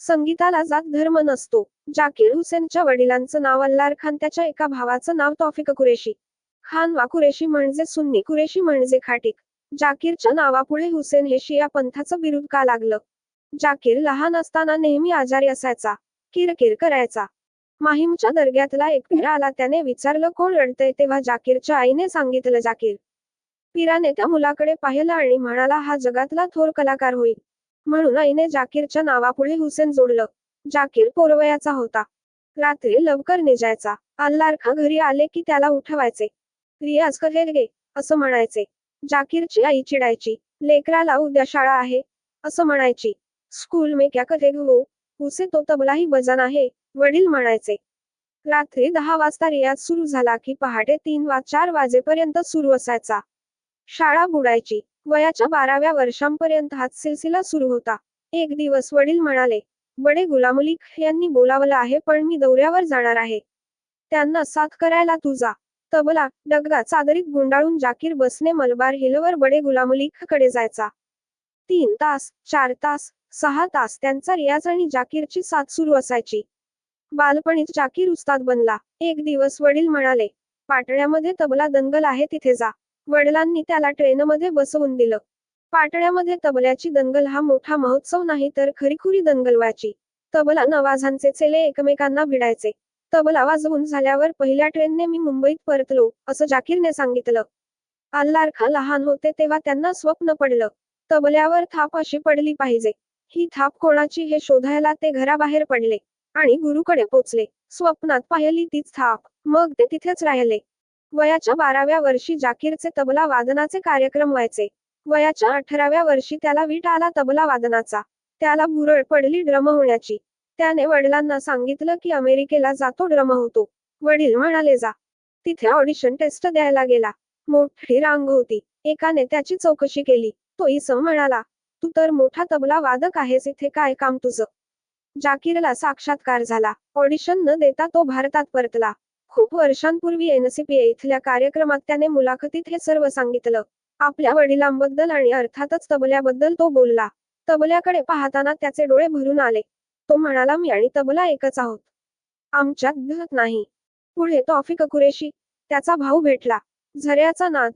संगीताला जात धर्म नसतो. जाकीर हुसेनच्या वडिलांचं नाव अल्लार खान त्याच्या एका भावाचं नाव तौफिक कुरेशी. खान वा कुरेशी म्हणजे सुन्नी कुरेशी म्हणजे खाटीक. जाकीरच्या नावापुढे हुसेन हे शिया पंथाचं बिरुद का लागलं? जाकीर लहान असताना नेहमी आजारी असायचा किरकिर करायचा. माहीमच्या दर्ग्यातला एक पीर आला त्याने विचारलं कोण रडतंय? तेव्हा जाकीरच्या आईने सांगितलं जाकीर. पीराने त्या मुलाकडे पाहिलं आणि म्हणाला हा जगातला थोर कलाकार होईल. म्हणून आईने जाकीरच्या नावापुढे हुसेन जोडलं. जाकीर पोरवयाचा होता. रात्री लवकर निजायचा. अल्लारखा घरी आले की त्याला उठवायचे. रियाज करेल गे असं म्हणायचे. जाकीरची आई चिडायची. लेकराला उद्या शाळा आहे असं म्हणायची. स्कूल में क्या करेग वो? उसे तो तबलाही वजन आहे वडील म्हणायचे. रात्री दहा वाजता रियाज सुरू झाला की पहाटे तीन वा चार वाजेपर्यंत सुरू असायचा. शाळा बुडायची. वयाच्या बाराव्या वर्षांपर्यंत हाच सिलसिला सुरू होता. एक दिवस वडील म्हणाले बडे गुलामुली यांनी बोलावलं आहे पण मी दौऱ्यावर जाणार आहे. त्यांना साथ करायला तुझा तबला डगगा चादरीत गुंडाळून जाकीर बसने मलबार हिलवर बडे गुलामुलीखकडे जायचा. तीन तास चार तास सहा तास त्यांचा रियाज आणि जाकीरची साथ सुरू असायची. बालपणीत जाकीर उस्ताद बनला. एक दिवस वडील म्हणाले पाटण्यामध्ये तबला दंगल आहे तिथे जा. वडिलांनी त्याला ट्रेनमध्ये बसवून दिलं. पाटण्यामध्ये तबल्याची दंगल हा मोठा महोत्सव नाही तर खरीखुरी दंगल व्हायची तबला नवाजांचे चेले एकमेकांना भिडायचे. तबला वाजवून झाल्यावर पहिल्या ट्रेनने मी मुंबईत परतलो असं जाकीरने सांगितलं. अल्लारखा लहान होते तेव्हा त्यांना स्वप्न पडलं. तबल्यावर थाप अशी पडली पाहिजे. ही थाप कोणाची हे शोधायला ते घराबाहेर पडले आणि गुरुकडे पोचले. स्वप्नात पाहिली तीच थाप. मग ते तिथेच राहिले. वयाच्या बाराव्या वर्षी जाकीरचे तबला वादनाचे कार्यक्रम व्हायचे. वयाच्या अठराव्या वर्षी त्याला वीट आला तबला वादनाचा. त्याला भुरळ पडली ड्रम होण्याची. त्याने वडिलांना सांगितलं की अमेरिकेला जातो ड्रम होतो. वडील म्हणाले जा. तिथे ऑडिशन टेस्ट द्यायला गेला. मोठी रांग होती. एकाने त्याची चौकशी केली. तो इसम म्हणाला तू तर मोठा तबला वादक आहेस इथे काय काम तुझं? जाकीरला साक्षात्कार झाला. ऑडिशन न देता तो भारतात परतला. खूप वर्षांपूर्वी एनसीपीए इथल्या कार्यक्रमात त्याने मुलाखतीत हे सर्व सांगितलं. आपल्या वडिलांबद्दल आणि अर्थातच तबल्याबद्दल तो बोलला. तबल्याकडे पाहताना त्याचे डोळे भरून आले. तो म्हणाला मी आणि तबला एकच आहोत. आमच्यात घत नाही. पुढे तौफिक कुरेशी. त्याचा भाऊ भेटला. झऱ्याचा नाद.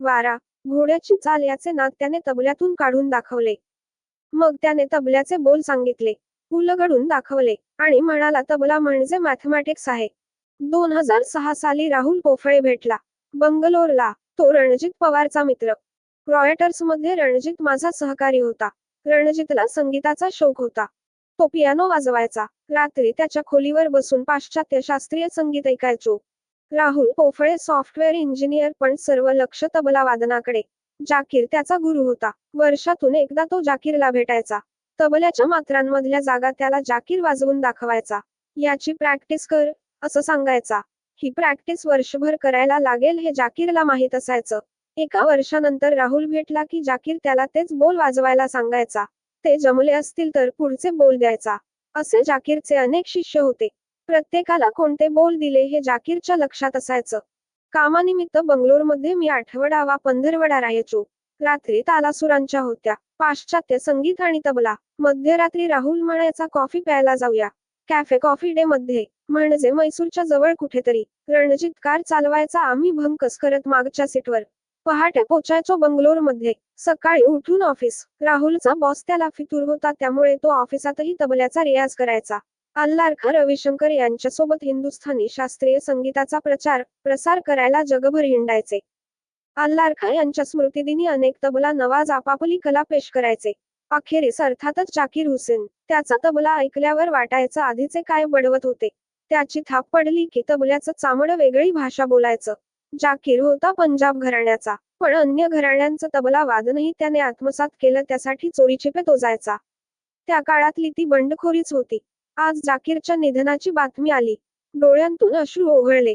वारा. घोड्याची चाल याचे नाद त्याने तबल्यातून काढून दाखवले. मग त्याने तबल्याचे बोल सांगितले. उलगडून दाखवले. आणि म्हणाला तबला म्हणजे मॅथमॅटिक्स आहे. दोन हजार सहा साली राहुल पोफळे भेटला. बंगलोरला तो रणजित पवारचा मित्र. रॉयटर्समध्ये रणजित माझा सहकारी होता. रणजितला संगीताचा शौक होता. तो पियानो वाजवायचा. रात्री त्याच्या खोलीवर बसून पाश्चात्य शास्त्रीय संगीत ऐकायचो. राहुल पोफळे सॉफ्टवेअर इंजिनियर पण सर्व लक्ष तबला वादनाकडे. जाकीर त्याचा गुरु होता. वर्षातून एकदा तो जाकीरला भेटायचा. तबल्याच्या मात्रांमधल्या जागा त्याला जाकीर वाजवून दाखवायचा. याची प्रॅक्टिस कर. असं सांगायचा. ही प्रॅक्टिस वर्षभर करायला लागेल हे जाकीरला माहीत असायचं. एका वर्षानंतर राहुल भेटला की जाकीर त्याला तेच बोल वाजवायला सांगायचा. ते जमले असतील तर पुढचे बोल द्यायचा. असे जाकीरचे अनेक शिष्य होते. प्रत्येकाला कोणते बोल दिले हे जाकीरच्या लक्षात असायचं. कामानिमित्त बंगलोरमध्ये मी आठवडा वा पंधरवडा राहायचो. रात्री तालासुरांच्या होत्या. पाश्चात्य संगीत आणि तबला. मध्यरात्री राहुल म्हणायचा कॉफी प्यायला जाऊया. कॅफे कॉफी डे मध्ये. म्हणजे मैसूरच्या जवळ कुठेतरी. रणजित कार चालवायचा आम्ही भंकस करत मागच्या सीटवर. पहाटे पोचायचो बंगलोरमध्ये सकाळी उठून ऑफिस. राहुलचा बॉस त्याला फितूर होता त्यामुळे तो ऑफिसातही तबल्याचा रियाज करायचा. अल्लारखा रविशंकर यांच्यासोबत हिंदुस्थानी शास्त्रीय संगीताचा प्रचार प्रसार करायला जगभर हिंडायचे. अल्लारखा यांच्या स्मृतिदिनी अनेक तबला नवाज आपापली कला पेश करायचे. अखेरीस अर्थातच जाकीर हुसेन. त्याचा तबला ऐकल्यावर वाटायचं आधीचे काय बडवत होते. त्याची थाप पडली की तबल्याचं चामडं वेगळी भाषा बोलायचं. जाकीर होता पंजाब घराण्याचा. पण अन्य घराण्यांचं तबला वादनही त्याने आत्मसात केलं त्यासाठी चोरीचिपे तो जायचा. त्या काळातली ती बंडखोरीच होती. आज जाकीरच्या निधनाची बातमी आली. डोळ्यांतून अश्रू ओघळले.